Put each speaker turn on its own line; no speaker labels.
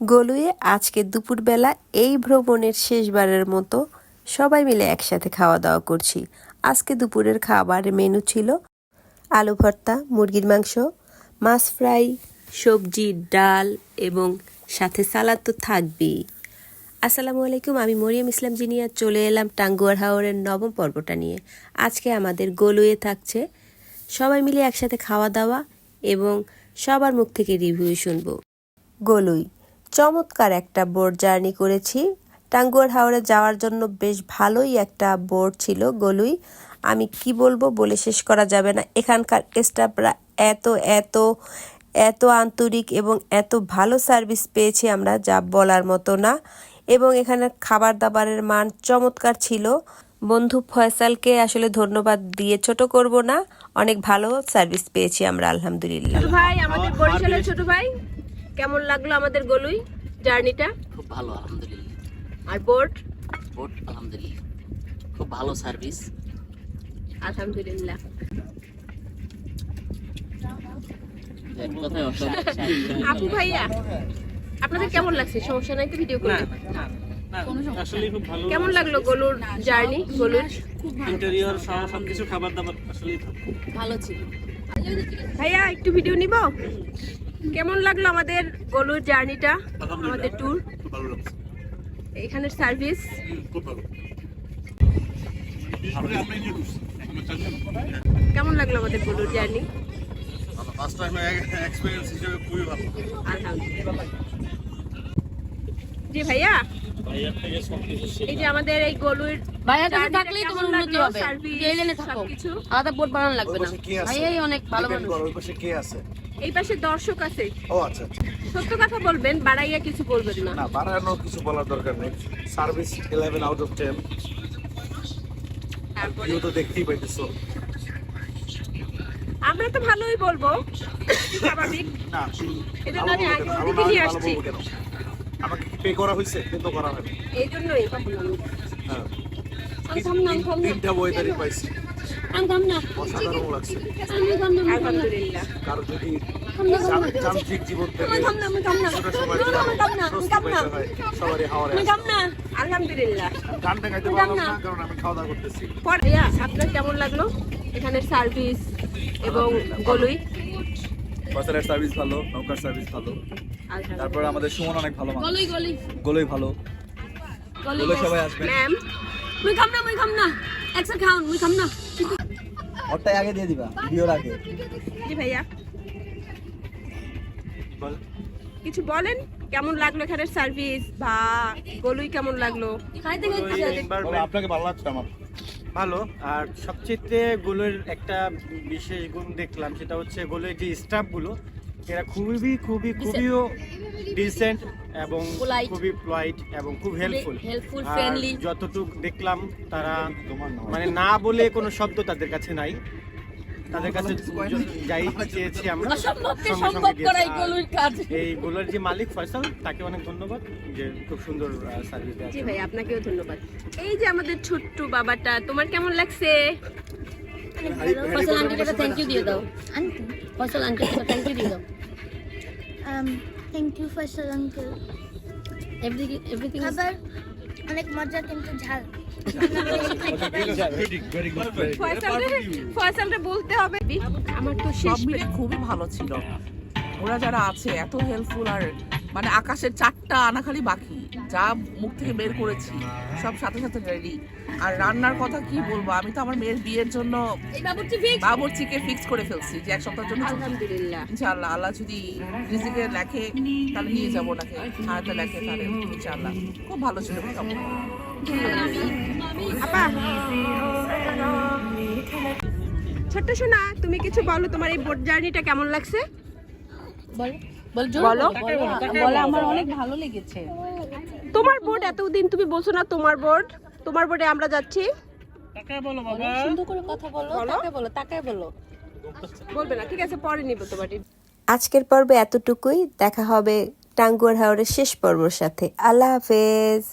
গলুয়ে আজকে দুপুরবেলা এই ভ্রমণের শেষবারের মতো সবাই মিলে একসাথে খাওয়া দাওয়া করছি। আজকে দুপুরের খাবারের মেনু ছিল আলু ভর্তা, মুরগির মাংস, মাছ ফ্রাই, সবজি, ডাল এবং সাথে সালাদ তো থাকবেই। আসসালামু আলাইকুম, আমি মরিয়ম ইসলাম জিনিয়া, চলে এলাম টাঙ্গুয়ার হাওরের নবম পর্বটা নিয়ে। আজকে আমাদের গলুয়ে থাকছে সবাই মিলে একসাথে খাওয়া দাওয়া এবং সবার মুখ থেকে রিভিউ শুনব। গলুই চমৎকার একটা বোট জার্নি করেছি। টাঙ্গুয়ার হাওড়ে যাওয়ার জন্য বেশ ভালোই একটা বোট ছিল গলুই। আমি কি বলব বলে শেষ করা যাবে না। এখানকার স্টাফরা এত এত এত আন্তরিক এবং এত ভালো সার্ভিস পেয়েছি আমরা, যা বলার মতো না। এবং এখানে খাবার দাবারের মান চমৎকার ছিল। বন্ধু ফয়সালকে আসলে ধন্যবাদ দিয়ে ছোট করব না। অনেক ভালো সার্ভিস পেয়েছি আমরা, আলহামদুলিল্লাহ। ভাই, আমাদের বরিশালের ছোট ভাই। কেমন লাগল আমাদের গলুই জার্নিটা?
খুব ভালো আলহামদুলিল্লাহ।
আর বোট?
বোট আলহামদুলিল্লাহ। খুব ভালো সার্ভিস।
আলহামদুলিল্লাহ। আপু ভাইয়া আপনাদের কেমন লাগছে? সমস্যা নাই তো ভিডিও করে
আসলে খুব ভালো
কেমন লাগল গলুর জার্নি গলুর?
ইন্টেরিয়র সহ সবকিছু খাবার দাবার আসলে
ভালো। ছিল।
ভাইয়া একটু ভিডিও নিব? কেমন লাগল আমাদের গলুর জার্নিটা আমাদের ট্যুর
খুব ভালো লাগছে।
এখানের সার্ভিস কেমন লাগল আমাদের গলুর জার্নি?
ফার্স্ট টাইম এক্সপেরিয়েন্স হিসেবে খুবই ভালো।
জি ভাইয়া?
ভাইয়ার থেকে সবকিছু
এই যে আমাদের এই গলুর
ভাইয়ার কাছে থাকলেই তোমার উন্নতি হবে। লেনে থাকো? আলাদা বোর্ড বানানো লাগবে না? ভাইয়াই অনেক ভালো মানুষ।
ওই পাশে কে আছে?
এই পাশে দর্শক আছে।
ও আচ্ছা আচ্ছা।
সত্য কথা বলবেন বাড়াইয়া কিছু বলবেন না।
না বাড়ানোর কিছু বলার দরকার নেই। Service eleven out of ten
তারপরে?
তো দেখতেই পাইতেছো।
আমরা তো ভালোই বলব স্বাভাবিক।
না ভালো
আমি আগে? ওদিকে নিয়ে আসছি?
আমাকে পে করা হয়েছে? কিন্তু করা হয়নি।
এই জন্যই
হ্যাঁ।
আমি থাম না।
তিনটা পাইছি
আমি থাম না
অসাধারণ লাগছে।
আলহামদুলিল্লাহ।
কারও যদি যান্ত্রিক জীবন থেকে কিছুটা সময় সবারই হাওয়ারে
আলহামদুলিল্লাহ।
গানটা গাইতে পারলাম না কারণ আমি খাওয়া দাওয়া করতেছি।
আপনার কেমন লাগল? এখানের সার্ভিস এবং গলুই।
সার্ভিস ভালো নৌকার সার্ভিস ভালো। তারপর আমাদের সুমন অনেক ভালো মানুষ।
গলি গলি
গোলই ভালো।
গলি
গোলই সবাই আসবে
ম্যাম
মুই খাম না মুই খাম না। একসা খাওন মুই খাম না।
ওরটাই আগে দিয়ে দিবা ভিডিওর আগে।
জি ভাইয়া। কিছু বলেন? কেমন লাগল এখানের সার্ভিস বা গলুই কেমন লাগল?
আপনাকে ভালো লাগছে আমার?
ভালো। আর সবচেয়ে গোলের একটা বিশেষ গুণ দেখলাম সেটা হচ্ছে গোলের যে স্টাফগুলো এরা খুবই খুবই খুবই ডিসেন্ট এবং খুবই প্লয়েড এবং খুব হেল্পফুল
helpful, ফ্রেন্ডলি
যতটুকু দেখলাম তারা মানে না বলে কোনো শব্দ তাদের কাছে নাই। তাদের কাছে যাই চেয়েছি আমরা
অসম্ভবকে সম্ভব
দিয়েছে।
গলুর কাজ।
এই গোলের যে মালিক ফয়সাল তাকে অনেক ধন্যবাদ যে খুব সুন্দর সার্ভিস দেওয়ার
জি ভাই আপনাকেও ধন্যবাদ। এই যে আমাদের ছোট্ট বাবাটা তোমার কেমন লাগছে?
ফসল আন্টিকে থ্যাংক ইউ দিয়ে দাও। ফসল আন্টিকে থ্যাংক ইউ দিয়ে দাও।
Um, থ্যাংক ইউ ফসল আঙ্কেল
এভরিথিং এভরিথিং
খাবার অনেক মজা কিন্তু ঝাল।
ফয়সালরে বলতে হবে। আমার তো
সব
শেষ
মিলে খুবই ভালো ছিল। ওরা যারা আছে এত হেল্পফুল আর মানে আকাশের চারটা আনা খালি বাকি। যা মুখ থেকে বের করেছি সব সাথে সাথে রেডি আর রান্নার কথা কি বলব আমি তো আমার মেয়ের বিয়ের জন্য বাবুর্চিকে ফিক্স করে ফেলছি যে এক সপ্তাহের জন্য
আলহামদুলিল্লাহ
ইনশাআল্লাহ আল্লাহ যদি রিজিকে লেখে তাহলে নিয়ে যাব ওনাকে হাতে লেখে তাহলে ইনশাআল্লাহ খুব ভালো ছিল
ছোট্ট সোনা তুমি কিছু বলো তোমার এই বোট জার্নিটা কেমন লাগছে
বল বল জোর
বলো।
বলো আমার অনেক ভালো লেগেছে
তোমার বোর্ড এতদিন তুমি বলছো না তোমার বোর্ড তোমার বোর্ডে আমরা যাচ্ছি।
সুন্দর করে কথা বলো
বলো।
তাকে বলো তাকে বলো।
বলবে না ঠিক আছে পরে নিব
আজকের পর্বে এতটুকুই। দেখা হবে টাঙ্গুয়ার হাওড়ের শেষ পর্বর সাথে। আল্লাহ হাফেজ।